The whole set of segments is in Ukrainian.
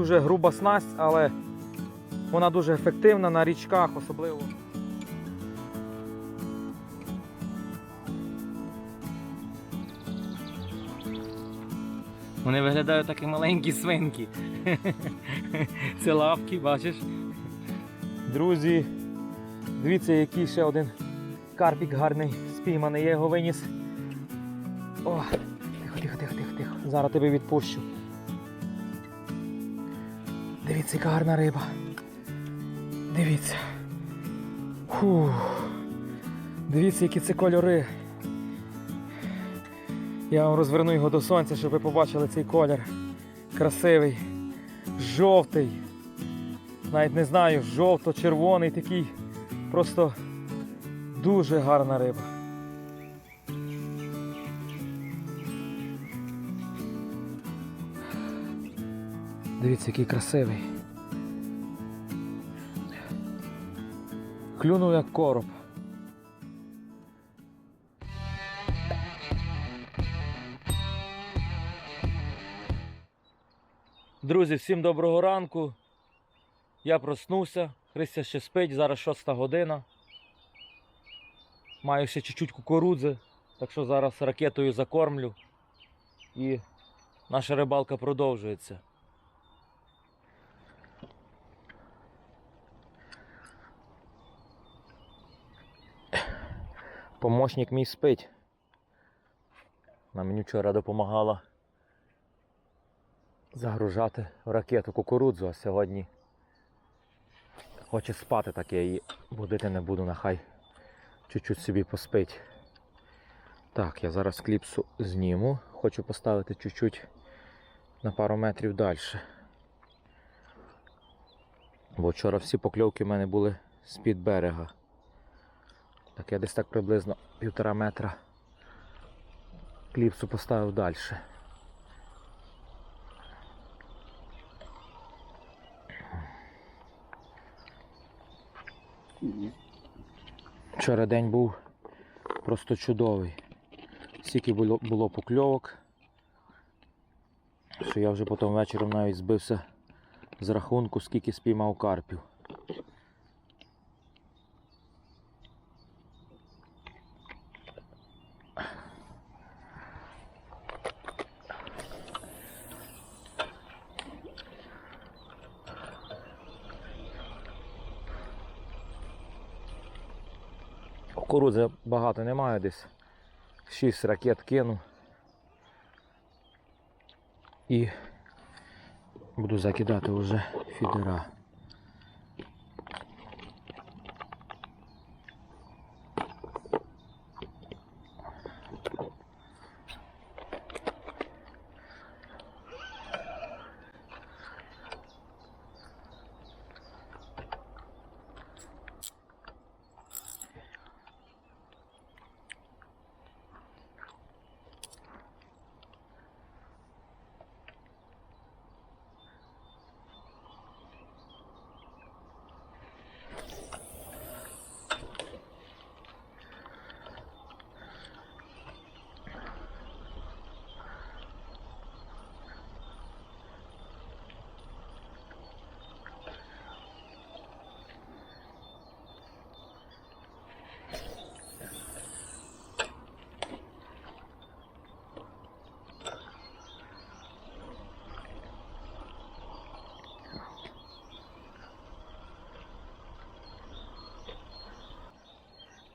дуже груба снасть, але вона дуже ефективна на річках особливо. Вони виглядають такі маленькі свинки. Це лапки, бачиш? Друзі, дивіться, який ще один карпік гарний спійманий. Я його виніс. О, тихо, тихо, тихо, тихо, тихо. Зараз тебе відпущу. Дивіться, гарна риба. Дивіться. Фух. Дивіться, які це кольори. Я вам розверну його до сонця, щоб ви побачили цей колір. Красивий, жовтий. Навіть не знаю, жовто-червоний такий. Просто дуже гарна риба. Дивіться, який красивий. Клюнув як короб. Друзі, всім доброго ранку. Я проснувся, Христя ще спить, зараз 6 година. Маю ще чуть-чуть кукурудзи, так що зараз ракетою закормлю. І наша рибалка продовжується. Помощник мій спить. Вона мені вчора допомагала загружати в ракету кукурудзу, а сьогодні хоче спати, так я її будити не буду, нехай чуть-чуть собі поспить. Так, я зараз кліпсу зніму, хочу поставити чуть-чуть на пару метрів далі. Бо вчора всі покльовки в мене були з-під берега. Так я десь так приблизно півтора метра кліпсу поставив далі. Вчора день був просто чудовий. Стільки було, було покльовок, що я вже потім вечором навіть збився з рахунку, скільки спіймав карпів. Кукурудзи багато немає десь. 6 ракет кину. І буду закидати вже фідера.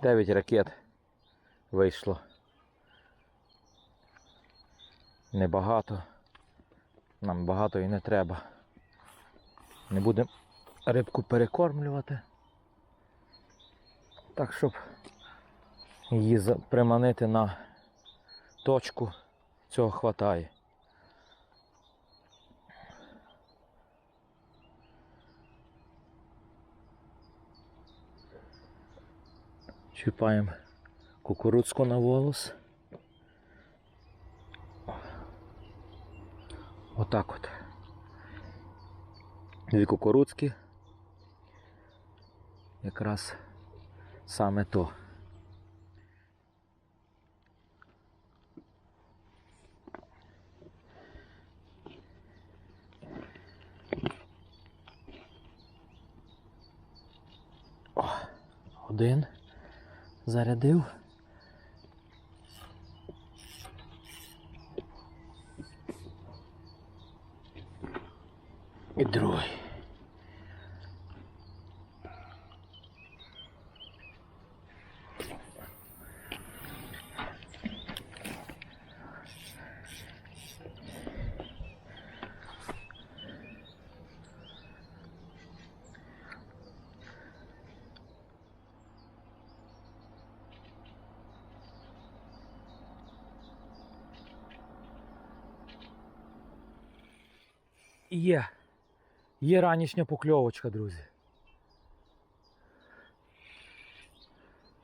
Дев'ять ракет вийшло. Небагато. Нам багато і не треба. Не будемо рибку перекормлювати. Так, щоб її приманити на точку, цього хватає. чіпаємо кукурудзку на волос. Отак от. Дві кукурудзки. Якраз саме то. О, один. Зарядив. І другий. Є. Є ранішня покльовочка, друзі.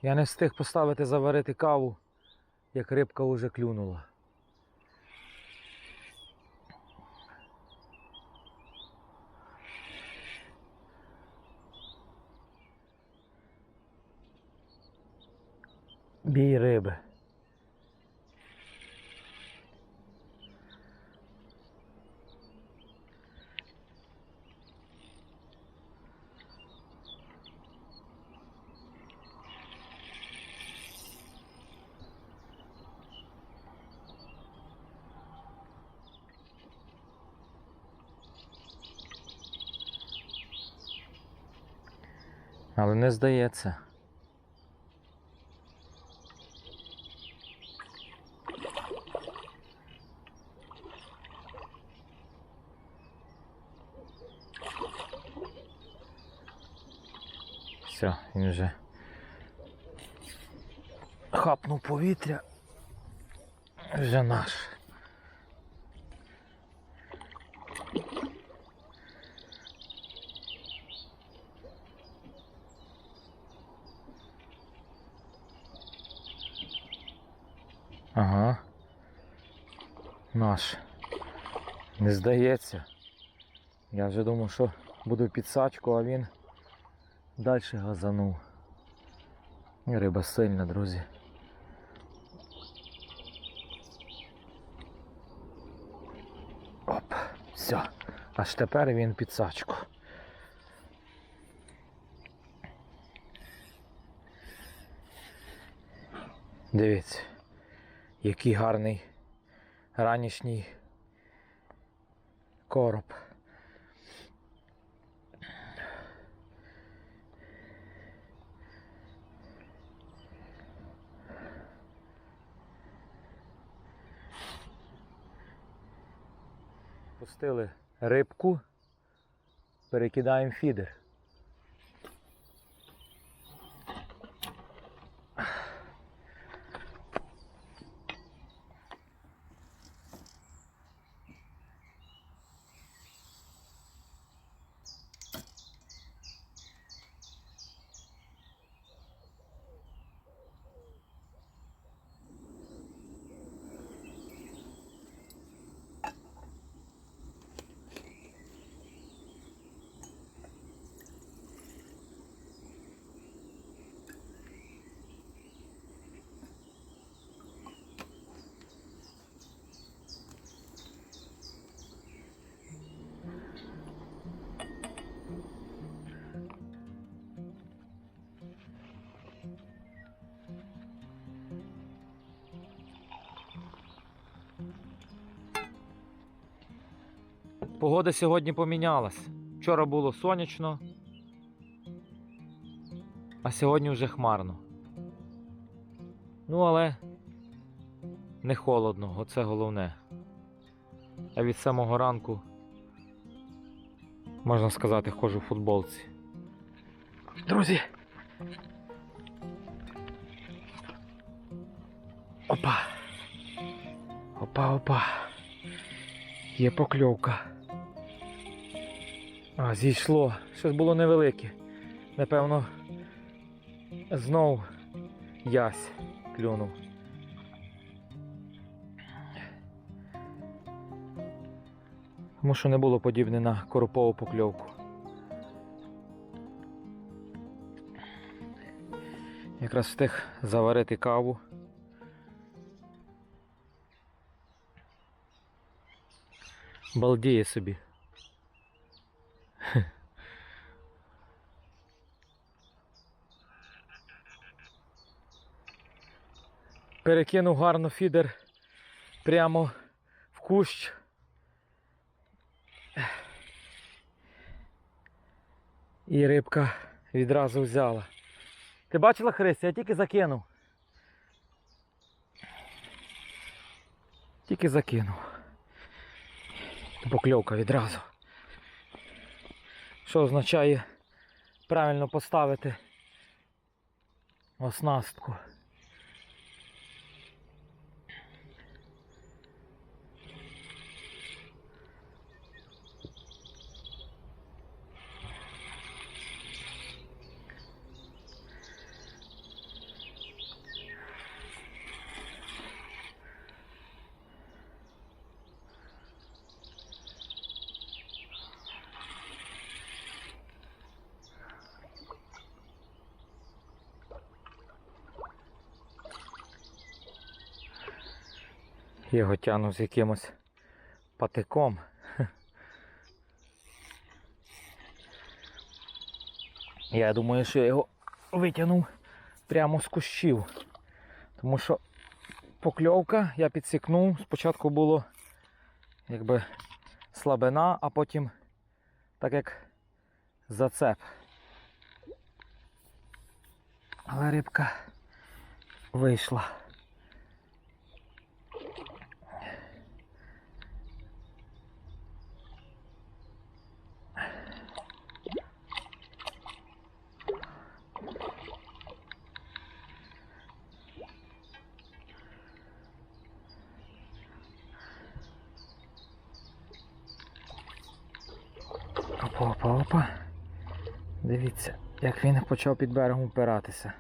Я не встиг поставити заварити каву, як рибка вже клюнула. Бій риби. Не здається. Все, він вже хапнув повітря. Вже наш. Ага. Наш. Не здається. Я вже думав, що буду підсачку, а він далі газанув. Риба сильна, друзі. Оп, все. Аж тепер він підсачку. Дивіться, який гарний ранішній короб. Пустили рибку, перекидаємо фідер. Погода сьогодні помінялась. Вчора було сонячно, а сьогодні вже хмарно. Ну, але не холодно, оце головне. А від самого ранку, можна сказати, ходжу в футболці. Друзі. Опа. Опа, опа. Є покльовка. А, зійшло. Щось було невелике. Напевно, знов ясь клюнув. Тому що не було подібне на коропову покльовку. Якраз встиг заварити каву. Балдіє собі. Перекинув гарно фідер прямо в кущ. І рибка відразу взяла. Ти бачила, Христя, я тільки закинув. Тільки закинув. Покльовка відразу. Що означає правильно поставити оснастку. Його тягну з якимось патиком. Я думаю, що я його витягнув прямо з кущів. Тому що покльовка я підсікнув. Спочатку було якби слабина, а потім так як зацеп. Але рибка вийшла. Опа, опа, опа. Дивіться, як він почав під берегом упиратися.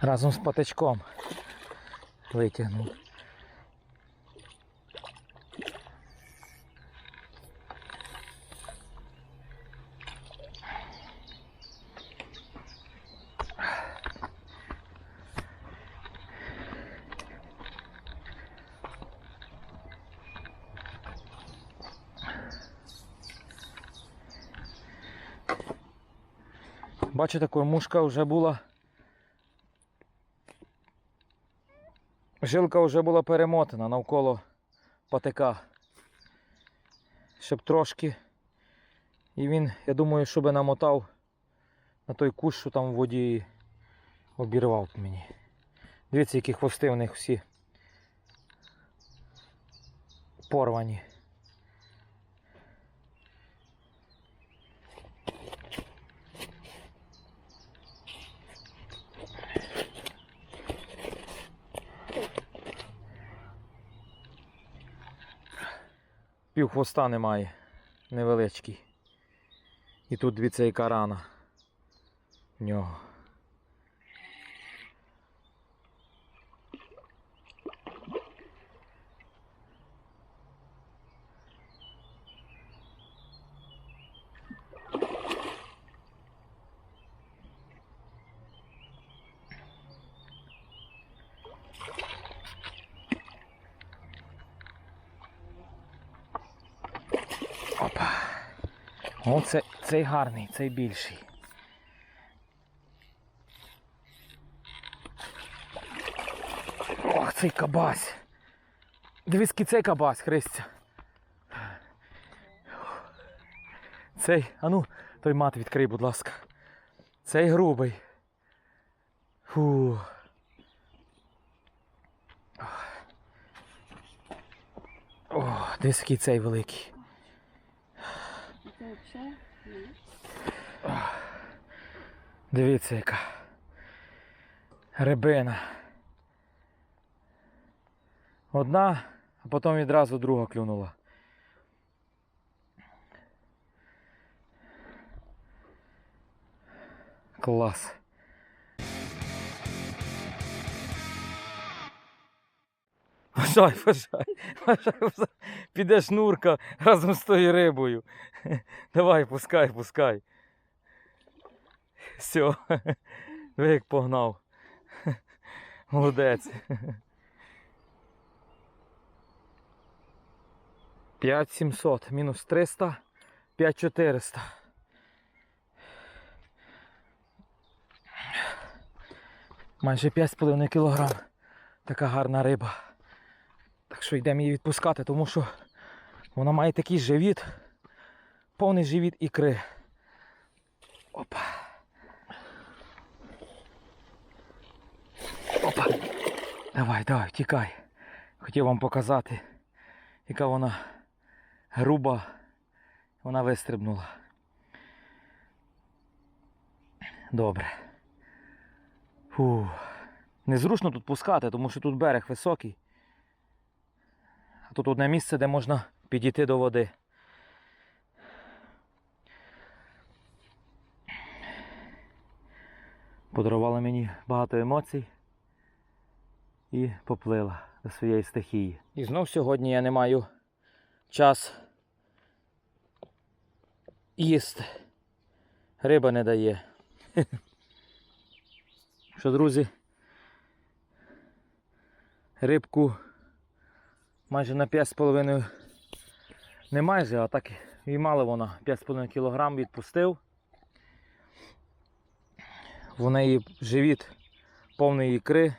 Разом з патичком витягнув. Бачите, кормушка вже була. Жилка вже була перемотана навколо патика. Щоб трошки. І він, я думаю, щоб намотав на той кущ, що там в воді обірвав мені. Дивіться, які хвости в них всі порвані. Пів хвоста немає. Невеличкий. І тут дивіться, яка рана в нього. Опа. О, це, цей гарний, цей більший. Ох, цей кабась. Дивись, цей кабась, Христя. Цей, а ну, той мат відкрий, будь ласка. Цей грубий. Фу. О, дивись, який цей великий. Це взагалі ні. Дивіться, яка рибина. Одна, а потім відразу друга клюнула. Клас. Бажай, бажай, бажай. Піде шнурка разом з тою рибою. Давай, пускай, пускай. Все. Ви як погнав. Молодець. 5700 мінус 300, 5400. Майже 5,5 кг. Така гарна риба. Так що йдемо її відпускати, тому що вона має такий живіт, повний живіт ікри. Опа. Опа. Давай, давай, втікай. Хотів вам показати, яка вона груба. Вона вистрибнула. Добре. Фу. Незручно тут пускати, тому що тут берег високий. А тут одне місце, де можна підійти до води. Подарувала мені багато емоцій і поплила до своєї стихії. І знов сьогодні я не маю час їсти. Риба не дає. Що, друзі? Рибку майже на 5,5 не майже, а так і мало вона 5,5 кг відпустив. В неї живіт повний ікри.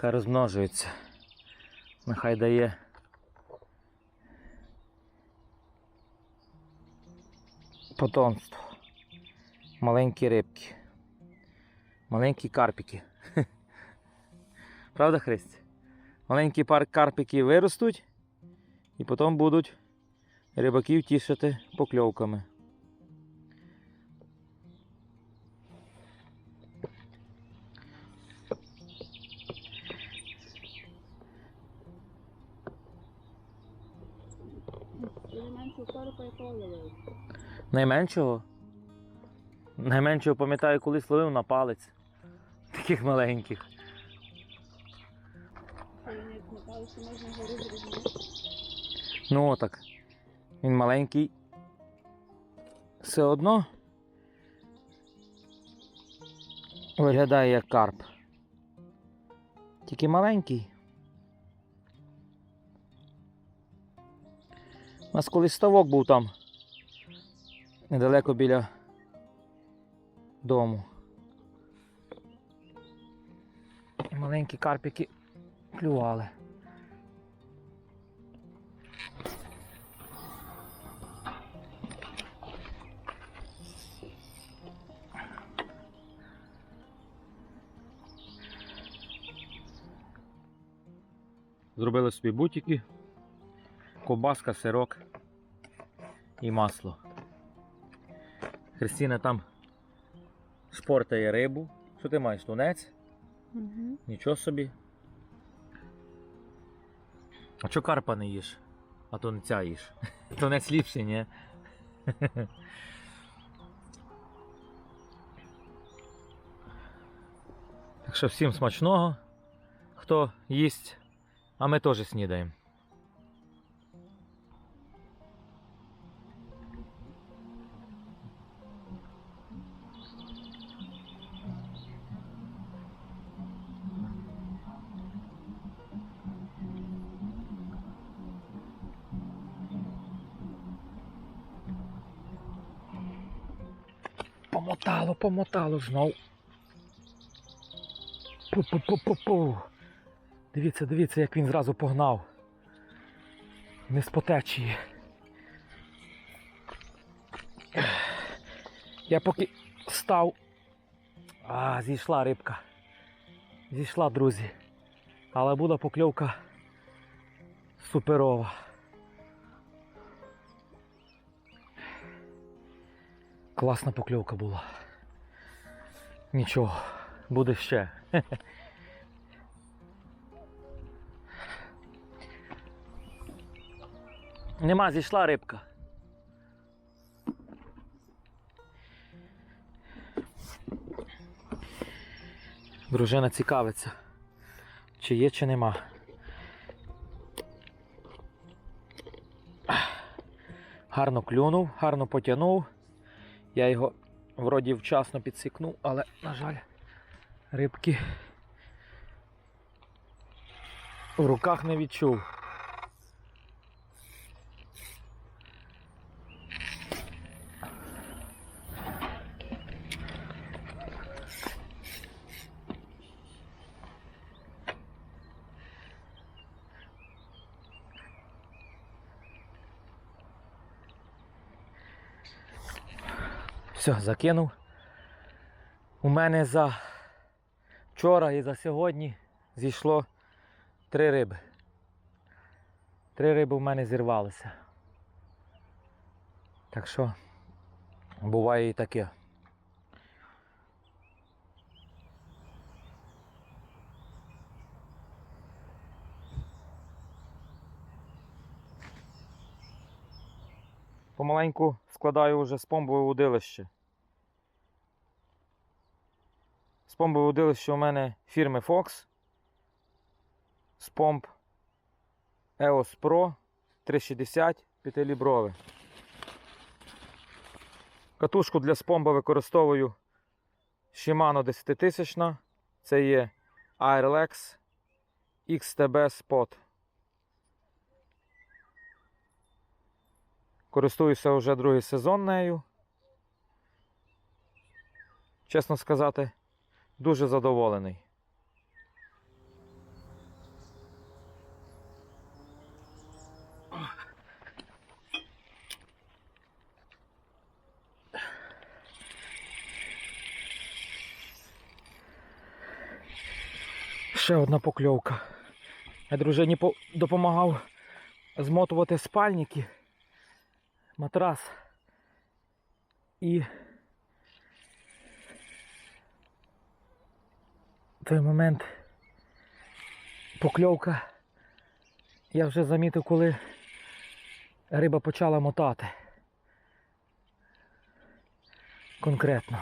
Хай розмножується. Нехай дає. Потомство. Маленькі рибки. Маленькі карпики. Правда, Христі? Маленькі пар карпики виростуть і потім будуть рибаків тішити покльовками. Найменшого? Найменшого пам'ятаю, колись ловив на палець. Таких маленьких. Ну отак. Він маленький. Все одно виглядає як карп. Тільки маленький. У нас колись ставок був там. Недалеко біля дому. Маленькі карпики клювали. Зробили собі бутики, ковбаска, сирок і масло. Христина там шпортає рибу. Що ти маєш? Тунець? Угу. Нічого собі. А чого карпа не їш? А тунця їш. Тунець ліпший, ні? Так що всім смачного, хто їсть, а ми теж снідаємо. Помотало, помотало знов. Пу-пу-пу-пу-пу. Дивіться, дивіться, як він зразу погнав. Не з по течії. Я поки став. А, зійшла рибка. Зійшла, друзі. Але буде покльовка суперова. Класна покльовка була. Нічого, буде ще. Нема, зійшла рибка. Дружина цікавиться, чи є, чи нема. Гарно клюнув, гарно потягнув. Я його вроді вчасно підсікнув, але, на жаль, рибки В руках не відчув. Все, закинув. У мене за вчора і за сьогодні зійшло три риби. Три риби в мене зірвалися. Так що буває і таке. Помаленьку складаю вже з спомбове удилище. Спомбове удилище у мене фірми Fox. Спомб EOS Pro 360 5-ліброве. Катушку для спомба використовую Shimano 10000. Це є Airlex XTB Spot. Користуюся вже другий сезон нею. Чесно сказати, дуже задоволений. Ще одна покльовка. Я дружині допомагав змотувати спальники, матрас і той момент покльовка. Я вже замітив, коли риба почала мотати. Конкретно.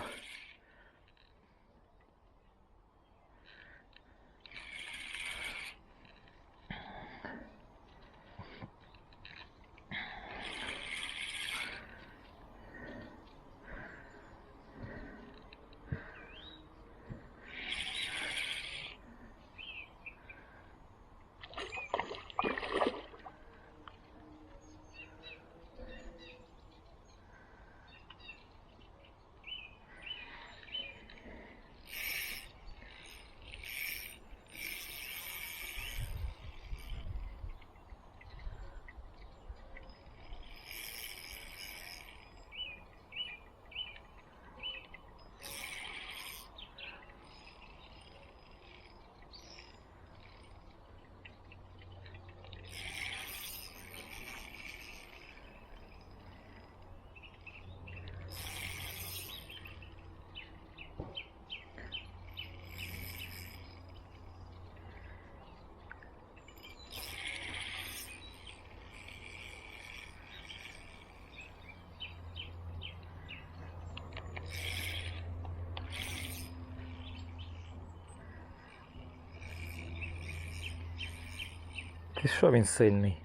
Ти що він сильний?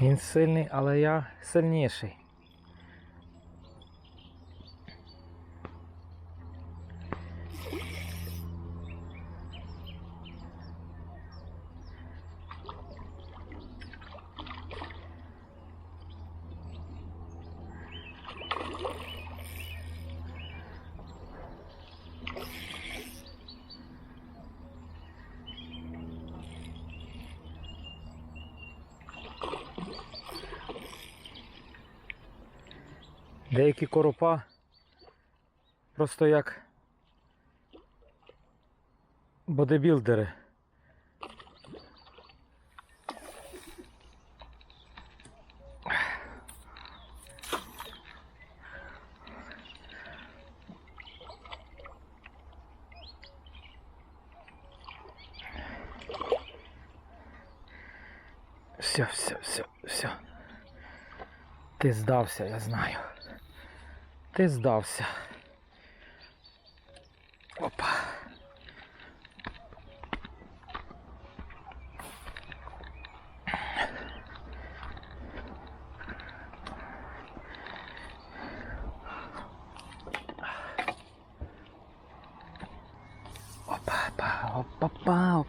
Він сильний, але я сильніший. Деякі коропа просто як бодибілдери. Все, все, все, все. Ти здався, я знаю. Ти здався. Опа.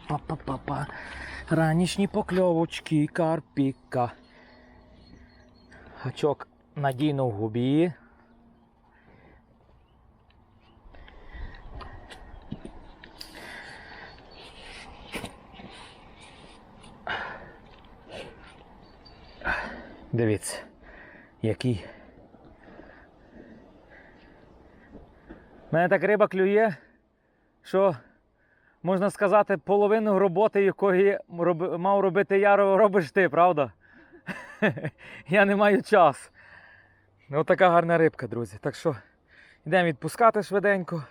Опа-па. Ранішні покльовочки карпіка. Гачок надійно в губі. Дивіться, який. У мене так риба клює, що можна сказати, половину роботи, якої мав робити я, робиш ти, правда? я не маю часу. Ну, така гарна рибка, друзі. Так що йдемо відпускати швиденько.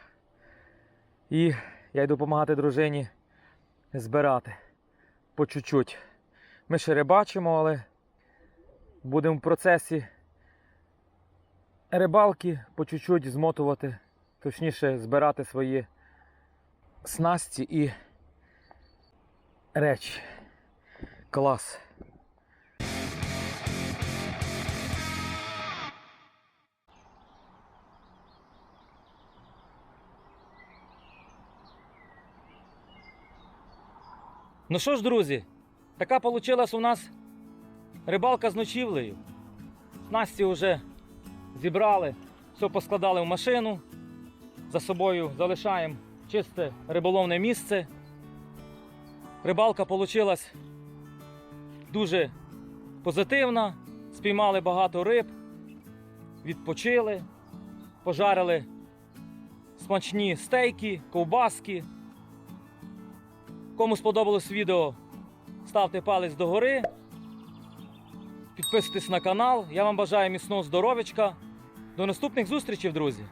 І я йду допомагати дружині збирати по чуть-чуть. Ми ще рибачимо, але будемо в процесі рибалки по чуть-чуть змотувати, точніше збирати свої снасті і речі. Клас. Ну що ж, друзі, така вийшла у нас рибалка з ночівлею. Насті вже зібрали, все поскладали в машину. За собою залишаємо чисте риболовне місце. Рибалка вийшла дуже позитивна. Спіймали багато риб, відпочили, пожарили смачні стейки, ковбаски. Кому сподобалось відео, ставте палець догори. Підписуйтесь на канал. Я вам бажаю міцного здоров'ячка. До наступних зустрічей, друзі!